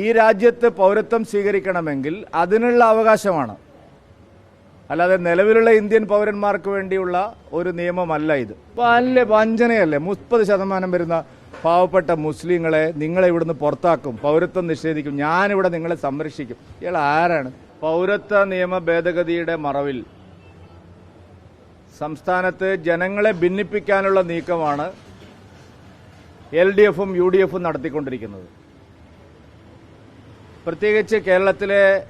ഈ രാജ്യത്ത് പൗരത്വം സ്വീകരിക്കണമെങ്കിൽ അതിനുള്ള അവകാശമാണ്. അല്ലാതെ നിലവിലുള്ള ഇന്ത്യൻ പൗരന്മാർക്ക് വേണ്ടിയുള്ള ഒരു നിയമമല്ല ഇത്. വലിയ വഞ്ചനയല്ലേ? മുപ്പത് ശതമാനം വരുന്ന പാവപ്പെട്ട മുസ്ലിങ്ങളെ നിങ്ങളെ ഇവിടുന്ന് പുറത്താക്കും പൗരത്വം നിഷേധിക്കും ഞാനിവിടെ നിങ്ങളെ സംരക്ഷിക്കും. ഇയാൾ ആരാണ്? പൗരത്വ നിയമ ഭേദഗതിയുടെ മറവിൽ. സംസ്ഥാനത്ത് ജനങ്ങളെ ഭിന്നിപ്പിക്കാനുള്ള നീക്കമാണ് എൽ ഡി എഫും യു ഡി എഫും നടത്തിക്കൊണ്ടിരിക്കുന്നത്. പ്രത്യേകിച്ച് കേരളത്തിലെ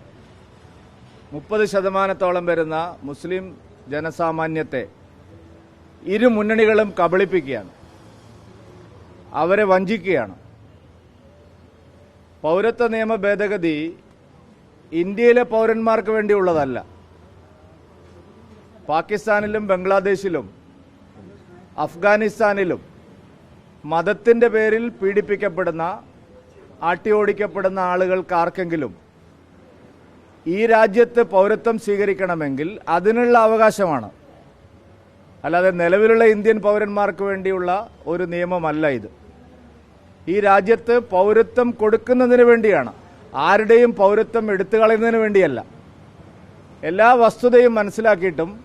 മുപ്പത് ശതമാനത്തോളം വരുന്ന മുസ്ലിം ജനസാമാന്യത്തെ ഇരു മുന്നണികളും കബളിപ്പിക്കുകയാണ്. അവരെ വഞ്ചിക്കുകയാണ്. പൗരത്വ നിയമ ഭേദഗതി ഇന്ത്യയിലെ പൗരന്മാർക്ക് വേണ്ടിയുള്ളതല്ല. പാകിസ്ഥാനിലും ബംഗ്ലാദേശിലും അഫ്ഗാനിസ്ഥാനിലും മതത്തിന്റെ പേരിൽ പീഡിപ്പിക്കപ്പെടുന്ന ആട്ടിയോടിക്കപ്പെടുന്ന ആളുകൾക്ക് ആർക്കെങ്കിലും ഈ രാജ്യത്ത് പൗരത്വം സ്വീകരിക്കണമെങ്കിൽ അതിനുള്ള അവകാശമാണ്. അല്ലാതെ നിലവിലുള്ള ഇന്ത്യൻ പൗരന്മാർക്ക് വേണ്ടിയുള്ള ഒരു നിയമമല്ല ഇത്. ഈ രാജ്യത്ത് പൗരത്വം കൊടുക്കുന്നതിന് വേണ്ടിയാണ്. ആരുടെയും പൗരത്വം എടുത്തു കളയുന്നതിന് വേണ്ടിയല്ല. എല്ലാ വസ്തുതയും മനസ്സിലാക്കിയിട്ടും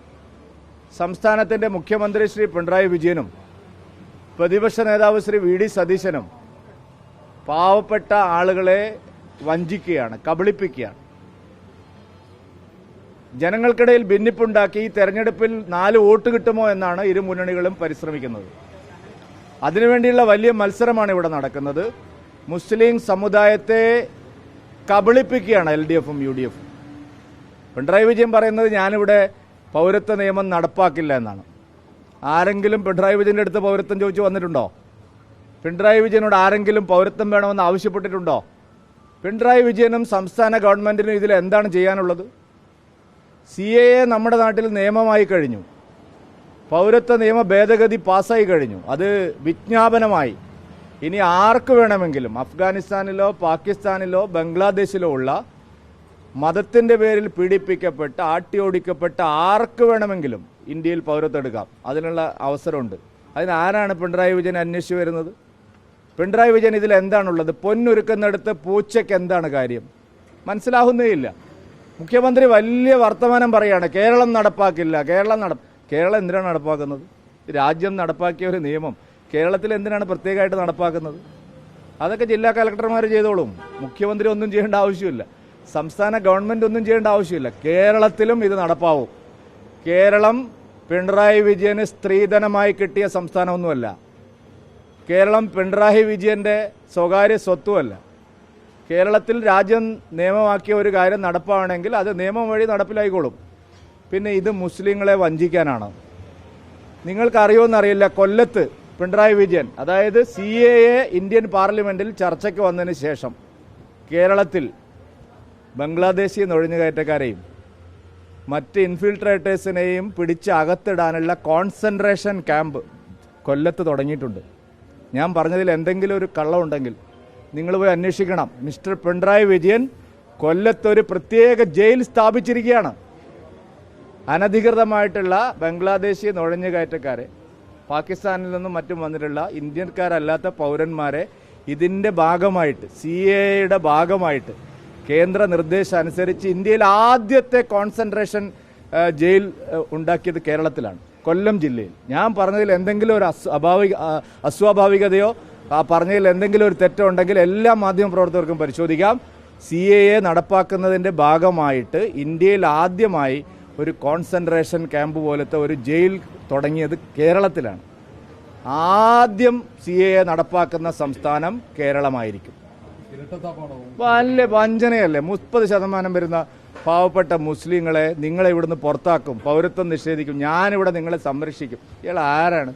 സംസ്ഥാനത്തിന്റെ മുഖ്യമന്ത്രി ശ്രീ പിണറായി വിജയനും പ്രതിപക്ഷ നേതാവ് ശ്രീ വി ഡി സതീശനും പാവപ്പെട്ട ആളുകളെ വഞ്ചിക്കുകയാണ് കബളിപ്പിക്കുകയാണ്. ജനങ്ങൾക്കിടയിൽ ഭിന്നിപ്പുണ്ടാക്കി ഈ തെരഞ്ഞെടുപ്പിൽ നാല് വോട്ട് കിട്ടുമോ എന്നാണ് ഇരു മുന്നണികളും പരിശ്രമിക്കുന്നത്. അതിനുവേണ്ടിയുള്ള വലിയ മത്സരമാണ് ഇവിടെ നടക്കുന്നത്. മുസ്ലിം സമുദായത്തെ കബളിപ്പിക്കുകയാണ് എൽ ഡി എഫും യു ഡി എഫും. പിണറായി വിജയൻ പറയുന്നത് ഞാനിവിടെ പൗരത്വ നിയമം നടപ്പാക്കില്ല എന്നാണ്. ആരെങ്കിലും പിണറായി വിജയന്റെ അടുത്ത് പൗരത്വം ചോദിച്ചു വന്നിട്ടുണ്ടോ? പിണറായി വിജയനോട് ആരെങ്കിലും പൗരത്വം വേണമെന്ന് ആവശ്യപ്പെട്ടിട്ടുണ്ടോ? പിണറായി വിജയനും സംസ്ഥാന ഗവൺമെന്റിനും ഇതിൽ എന്താണ് ചെയ്യാനുള്ളത്? സി എ എ നമ്മുടെ നാട്ടിൽ നിയമമായി കഴിഞ്ഞു. പൗരത്വ നിയമ ഭേദഗതി പാസ്സായി കഴിഞ്ഞു. അത് വിജ്ഞാപനമായി. ഇനി ആർക്ക് വേണമെങ്കിലും അഫ്ഗാനിസ്ഥാനിലോ പാകിസ്ഥാനിലോ ബംഗ്ലാദേശിലോ ഉള്ള മതത്തിന്റെ പേരിൽ പീഡിപ്പിക്കപ്പെട്ട ആട്ടിയോടിക്കപ്പെട്ട ആർക്ക് വേണമെങ്കിലും ഇന്ത്യയിൽ പൗരത്വം എടുക്കാം. അതിനുള്ള അവസരമുണ്ട്. അതിന് ആരാണ് പിണറായി വിജയൻ അന്വേഷിച്ചു വരുന്നത്? പിണറായി വിജയൻ ഇതിൽ എന്താണുള്ളത്? പൊന്നൊരുക്കുന്നിടത്ത് പൂച്ചയ്ക്ക് എന്താണ് കാര്യം? മനസ്സിലാവുന്നേയില്ല. മുഖ്യമന്ത്രി വലിയ വർത്തമാനം പറയുകയാണ് കേരളം നടപ്പാക്കില്ല കേരളം നട കേരളം എന്തിനാണ് നടപ്പാക്കുന്നത്? രാജ്യം നടപ്പാക്കിയ ഒരു നിയമം കേരളത്തിൽ എന്തിനാണ് പ്രത്യേകമായിട്ട് നടപ്പാക്കുന്നത്? അതൊക്കെ ജില്ലാ കലക്ടർമാർ ചെയ്തോളും. മുഖ്യമന്ത്രി ഒന്നും ചെയ്യേണ്ട ആവശ്യമില്ല. സംസ്ഥാന ഗവൺമെന്റ് ഒന്നും ചെയ്യേണ്ട ആവശ്യമില്ല. കേരളത്തിലും ഇത് നടപ്പാവും. കേരളം പിണറായി വിജയന് സ്ത്രീധനമായി കിട്ടിയ സംസ്ഥാനമൊന്നുമല്ല. കേരളം പിണറായി വിജയന്റെ സ്വകാര്യ സ്വത്തുമല്ല കേരളത്തിൽ രാജ്യം നിയമമാക്കിയ ഒരു കാര്യം നടപ്പാണെങ്കിൽ അത് നിയമം വഴി നടപ്പിലായിക്കോളും. പിന്നെ ഇത് മുസ്ലിങ്ങളെ വഞ്ചിക്കാനാണ്. നിങ്ങൾക്കറിയുമെന്നറിയില്ല കൊല്ലത്ത് പിണറായി വിജയൻ അതായത് സി എ എ ഇന്ത്യൻ പാർലമെന്റിൽ ചർച്ചയ്ക്ക് വന്നതിന് ശേഷം കേരളത്തിൽ ബംഗ്ലാദേശി നുഴഞ്ഞുകയറ്റക്കാരെയും മറ്റ് ഇൻഫിൽട്രേറ്റേഴ്സിനെയും പിടിച്ച് അകത്തിടാനുള്ള കോൺസെൻട്രേഷൻ ക്യാമ്പ് കൊല്ലത്ത് തുടങ്ങിയിട്ടുണ്ട്. ഞാൻ പറഞ്ഞതിൽ എന്തെങ്കിലും ഒരു കള്ളമുണ്ടെങ്കിൽ നിങ്ങൾ പോയി അന്വേഷിക്കണം. മിസ്റ്റർ പിണറായി വിജയൻ കൊല്ലത്തൊരു പ്രത്യേക ജയിൽ സ്ഥാപിച്ചിരിക്കുകയാണ്. അനധികൃതമായിട്ടുള്ള ബംഗ്ലാദേശി നുഴഞ്ഞുകയറ്റക്കാരെ പാകിസ്ഥാനിൽ നിന്നും മറ്റും വന്നിട്ടുള്ള ഇന്ത്യക്കാരല്ലാത്ത പൗരന്മാരെ ഇതിന്റെ ഭാഗമായിട്ട് സി എയുടെ ഭാഗമായിട്ട് കേന്ദ്ര നിർദ്ദേശം അനുസരിച്ച് ഇന്ത്യയിൽ ആദ്യത്തെ കോൺസെൻട്രേഷൻ ജയിൽ ഉണ്ടാക്കിയത് കേരളത്തിലാണ്. കൊല്ലം ജില്ലയിൽ. ഞാൻ പറഞ്ഞതിൽ എന്തെങ്കിലും ഒരു അസ്വാഭാവിക അസ്വാഭാവികതയോ ആ പറഞ്ഞതിൽ എന്തെങ്കിലും ഒരു തെറ്റോ ഉണ്ടെങ്കിൽ എല്ലാ മാധ്യമപ്രവർത്തകർക്കും പരിശോധിക്കാം. സി എ എ നടപ്പാക്കുന്നതിന്റെ ഭാഗമായിട്ട് ഇന്ത്യയിൽ ആദ്യമായി ഒരു കോൺസെൻട്രേഷൻ ക്യാമ്പ് പോലത്തെ ഒരു ജയിൽ തുടങ്ങിയത് കേരളത്തിലാണ്. ആദ്യം സി എ എ നടപ്പാക്കുന്ന സംസ്ഥാനം കേരളമായിരിക്കും. വല്ല വഞ്ചനയല്ലേ? മുപ്പത് ശതമാനം വരുന്ന പാവപ്പെട്ട മുസ്ലിങ്ങളെ നിങ്ങളെ ഇവിടുന്ന് പുറത്താക്കും പൗരത്വം നിഷേധിക്കും ഞാനിവിടെ നിങ്ങളെ സംരക്ഷിക്കും. ഇയാൾ ആരാണ്?